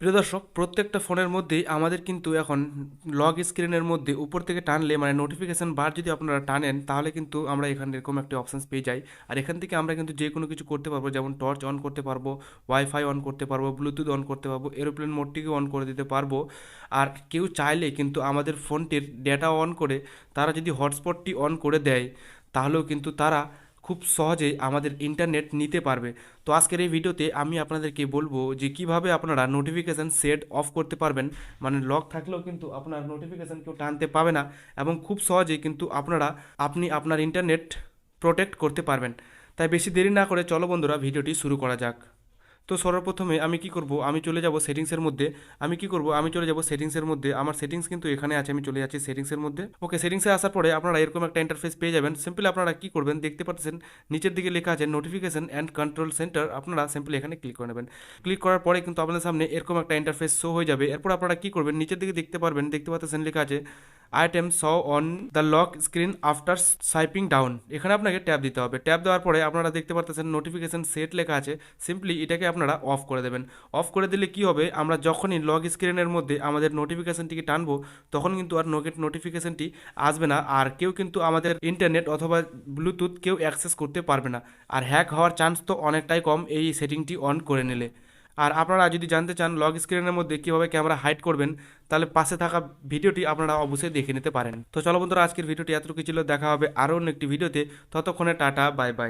প্রিয় দর্শক, প্রত্যেকটা ফোনের মধ্যেই আমাদের কিন্তু এখন লগ স্ক্রিনের মধ্যে উপর থেকে টানলে মানে নোটিফিকেশান বার যদি আপনারা টানেন, তাহলে কিন্তু আমরা এখানে এরকম একটা অপশানস পেয়ে যাই। আর এখান থেকে আমরা কিন্তু যে কোনো কিছু করতে পারব, যেমন টর্চ অন করতে পারব ওয়াইফাই অন করতে পারব ব্লুটুথ অন করতে পারব এরোপ্লেন মোডটিকে অন করে দিতে পারব। আর কেউ চাইলে কিন্তু আমাদের ফোনটির ডেটা অন করে তারা যদি হটস্পটটি অন করে দেয়, তাহলেও কিন্তু তারা খুব সহজেই আমাদের ইন্টারনেট নিতে পারবে। তো আজকের এই ভিডিওতে আমি আপনাদেরকে বলব যে কীভাবে আপনারা নোটিফিকেশান সেট অফ করতে পারবেন। মানে লক থাকলেও কিন্তু আপনার নোটিফিকেশান কেউ টানতে পাবে না এবং খুব সহজেই কিন্তু আপনারা, আপনি আপনার ইন্টারনেট প্রোটেক্ট করতে পারবেন। তাই বেশি দেরি না করে চলো বন্ধুরা ভিডিওটি শুরু করা যাক। তো সর্বপ্রথমে আমি কি করব? আমি চলে যাব সেটিংসের মধ্যে। আমি কি করব? আমি চলে যাব সেটিংসের মধ্যে। আমার সেটিংস কিন্তু এখানে আছে। আমি চলে যাচ্ছি সেটিংসের মধ্যে। ওকে সেটিংসে আসার পরে আপনারা এরকম একটা ইন্টারফেস পেয়ে যাবেন। সিম্পলি আপনারা কি করবেন? দেখতে পাচ্ছেন, নিচের দিকে লেখা আছে নোটিফিকেশন অ্যান্ড কন্ট্রোল সেন্টার আপনারা সিম্পলি এখানে ক্লিক করে নেবেন। ক্লিক করার পরে কিন্তু আপনাদের সামনে এরকম একটা ইন্টারফেস শো হয়ে যাবে। এরপর আপনারা কি করবেন? নিচের দিকে দেখতে পারবেন, দেখতে পাচ্ছেন লেখা আছে items on the lock screen after swiping down এখানে আপনাকে ট্যাপ দিতে হবে। ট্যাপ দেওয়ার পরে আপনারা দেখতে পাচ্ছেন নোটিফিকেশন সেট লেখা আছে। সিম্পলি এটাকে আপনারা অফ করে দেবেন। অফ করে দিলে কি হবে? আমরা যখনই লগ স্ক্রিনের মধ্যে আমাদের নোটিফিকেশনটিকে টানবো, তখন কিন্তু আর নোকেট নোটিফিকেশনটি আসবে না। আর কেউ কিন্তু আমাদের ইন্টারনেট অথবা ব্লুটুথ কেউ অ্যাক্সেস করতে পারবে না। আর হ্যাক হওয়ার চান্স তো অনেকটাই কম এই সেটিংটি অন করে নিলে। আর আপনারা যদি জানতে চান লগ স্ক্রিনের মধ্যে কীভাবে ক্যামেরা হাইড করবেন, তাহলে পাশে থাকা ভিডিওটি আপনারা অবশ্যই দেখে নিতে পারেন। তো চলো বন্ধুরা, আজকের ভিডিওটি এতটুকু ছিল। দেখা হবে আরও অন্য একটি ভিডিওতে ততক্ষণে টাটা বাই বাই